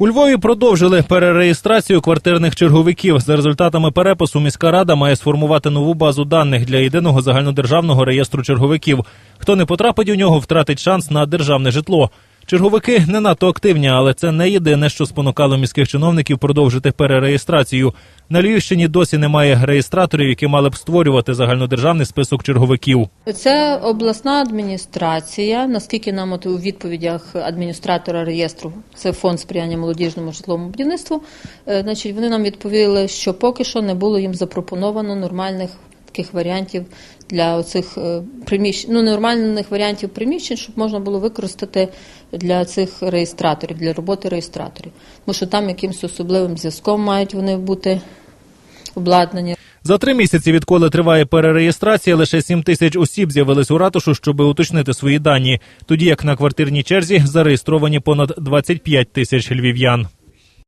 У Львові продовжили перереєстрацію квартирних черговиків. За результатами перепису міська рада має сформувати нову базу даних для єдиного загальнодержавного реєстру черговиків. Хто не потрапить у нього, втратить шанс на державне житло. Черговики не надто активні, але це не єдине, що спонукало міських чиновників продовжити перереєстрацію. На Львівщині досі немає реєстраторів, які мали б створювати загальнодержавний список черговиків. Це обласна адміністрація. Наскільки нам от у відповідях адміністратора реєстру, це фонд сприяння молодіжному житловому будівництву. е, Значить, вони нам відповіли, що поки що не було їм запропоновано нормальних таких варіантів для оцих е, приміщень, ну нормальних варіантів приміщень, щоб можна було використати для цих реєстраторів, для роботи реєстраторів. Тому що там якимось особливим зв'язком мають вони бути обладнані. За три місяці, відколи триває перереєстрація, лише 7 тисяч осіб з'явились у ратушу, щоб уточнити свої дані. Тоді як на квартирній черзі зареєстровані понад 25 тисяч львів'ян.